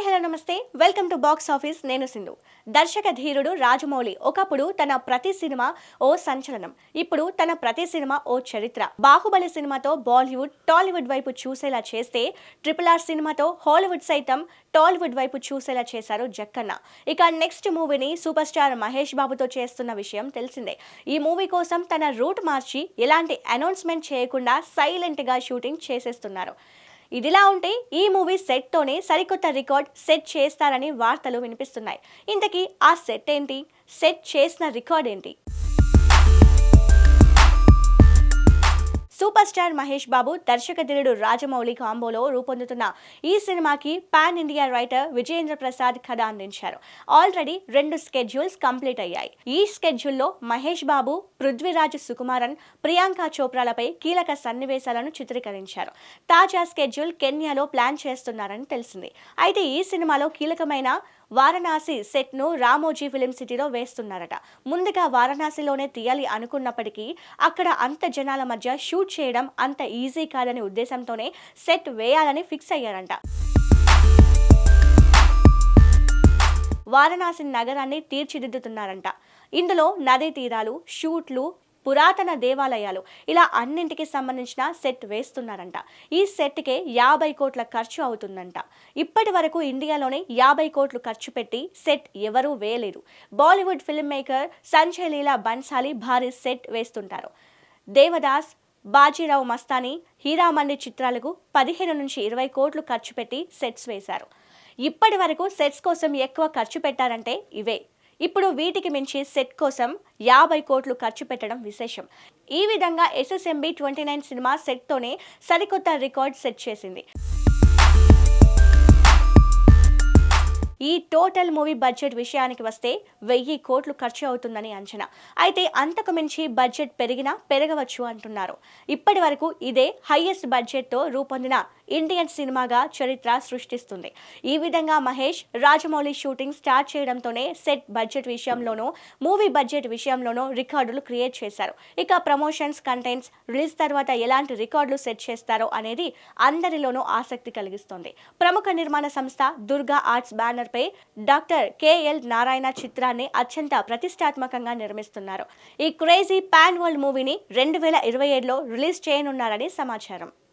Hi hello నమస్తే. Welcome to box office. నేను సింధు. దర్శక ధీరుడు రాజమౌళి. ఒకప్పుడు తన ప్రతి సినిమా ఓ సంచలనం. ఇప్పుడు తన ప్రతి సినిమా ఓ చరిత్ర. బాహుబలి సినిమాతో బాలీవుడ్ టాలీవుడ్ వైపు చూసేలా చేస్తే ట్రిపుల్ ఆర్ సినిమాతో హాలీవుడ్ సైతం టాలీవుడ్ వైపు చూసేలా చేశారు జక్కన్న. ఇక నెక్స్ట్ మూవీని సూపర్ స్టార్ మహేష్ బాబుతో చేస్తున్న విషయం తెలిసిందే. ఈ మూవీ కోసం తన రూట్ మార్చి ఎలాంటి అనౌన్స్మెంట్ చేయకుండా సైలెంట్గా షూటింగ్ చేసేస్తున్నారు. ఇదిలా ఉంటే ఈ మూవీ సెట్తోనే సరికొత్త రికార్డ్ సెట్ చేస్తారని వార్తలు వినిపిస్తున్నాయి. ఇంతకీ ఆ సెట్ ఏంటి? సెట్ చేసిన రికార్డ్ ఏంటి? సూపర్ స్టార్ మహేష్ బాబు దర్శకధీరుడు రాజమౌళి కాంబోలో రూపొందుతున్న ఈ సినిమాకి pan India writer Vijayendra Prasad కథ అందించారు. ఆల్రెడీ రెండు స్కెడ్యూల్స్ కంప్లీట్ అయ్యాయి. ఈ స్కెడ్యూల్లో మహేష్ బాబు పృథ్వీరాజ్ సుకుమారన్ ప్రియాంక చోప్రాలపై కీలక సన్నివేశాలను చిత్రీకరించారు. తాజా స్కెడ్యూల్ కెన్యాలో ప్లాన్ చేస్తున్నారని తెలిసింది. అయితే ఈ సినిమాలో కీలకమైన వారణాసి సెట్ను రామోజీ ఫిలిం సిటీలో వేస్తున్నారట. ముందుగా వారణాసిలోనే తీయాలి అనుకున్నప్పటికీ అక్కడ అంత జనాల మధ్య షూట్ చేయడం అంత ఈజీ కాదనే ఉద్దేశంతోనే సెట్ వేయాలని ఫిక్స్ అయ్యారంట. వారణాసి నగరాన్ని తీర్చిదిద్దుతున్నారంట. ఇందులో నదీ తీరాలు షూట్లు పురాతన దేవాలయాలు. ఇలా అన్నింటికి సంబంధించిన సెట్ వేస్తున్నారంట. ఈ సెట్కే యాభై కోట్ల ఖర్చు అవుతుందంట. ఇప్పటి వరకు ఇండియాలోనే యాభై కోట్లు ఖర్చు పెట్టి సెట్ ఎవరూ వేయలేదు. Bollywood film maker Sanjay Leela Bhansali భారీ సెట్ వేస్తుంటారు. దేవదాస్ బాజీరావు మస్తానీ హీరామండి చిత్రాలకు పదిహేను నుంచి ఇరవై కోట్లు ఖర్చు పెట్టి సెట్స్ వేశారు. ఇప్పటి వరకు సెట్స్ కోసం ఎక్కువ ఖర్చు పెట్టారంటే ఇవే. ఇప్పుడు వీటికి మించి సెట్ కోసం యాభై కోట్లు ఖర్చు పెట్టడం విశేషం. ఈ విధంగా ఎస్ఎస్ఎంబి ట్వంటీ నైన్ సినిమా సెట్తోనే సరికొత్త రికార్డ్ సెట్ చేసింది. ఈ టోటల్ మూవీ బడ్జెట్ విషయానికి వస్తే వెయ్యి కోట్లు ఖర్చు అవుతుందని అంచనా. అయితే అంతకు మించి బడ్జెట్ పెరిగినా పెరగవచ్చు అంటున్నారు. ఇప్పటి వరకు ఇదే హైయెస్ట్ బడ్జెట్తో రూపొందిన ఇండియన్ సినిమాగా చరిత్ర సృష్టిస్తుంది. ఈ విధంగా మహేష్ రాజమౌళి షూటింగ్ స్టార్ట్ చేయడంతోనే సెట్ బడ్జెట్ విషయంలోనూ మూవీ బడ్జెట్ విషయంలోనూ రికార్డులు క్రియేట్ చేశారు. ఇక ప్రమోషన్స్ కంటెంట్స్ రిలీజ్ తర్వాత ఎలాంటి రికార్డులు సెట్ చేస్తారో అనేది అందరిలోనూ ఆసక్తి కలిగిస్తుంది. ప్రముఖ నిర్మాణ సంస్థ దుర్గా ఆర్ట్స్ బ్యానర్ పై డాక్టర్ కేఎల్ నారాయణ చిత్రాన్ని అత్యంత ప్రతిష్టాత్మకంగా నిర్మిస్తున్నారు. ఈ క్రేజీ పాన్ వరల్డ్ మూవీని రెండు వేల ఇరవై ఏడులో రిలీజ్ చేయనున్నారని సమాచారం.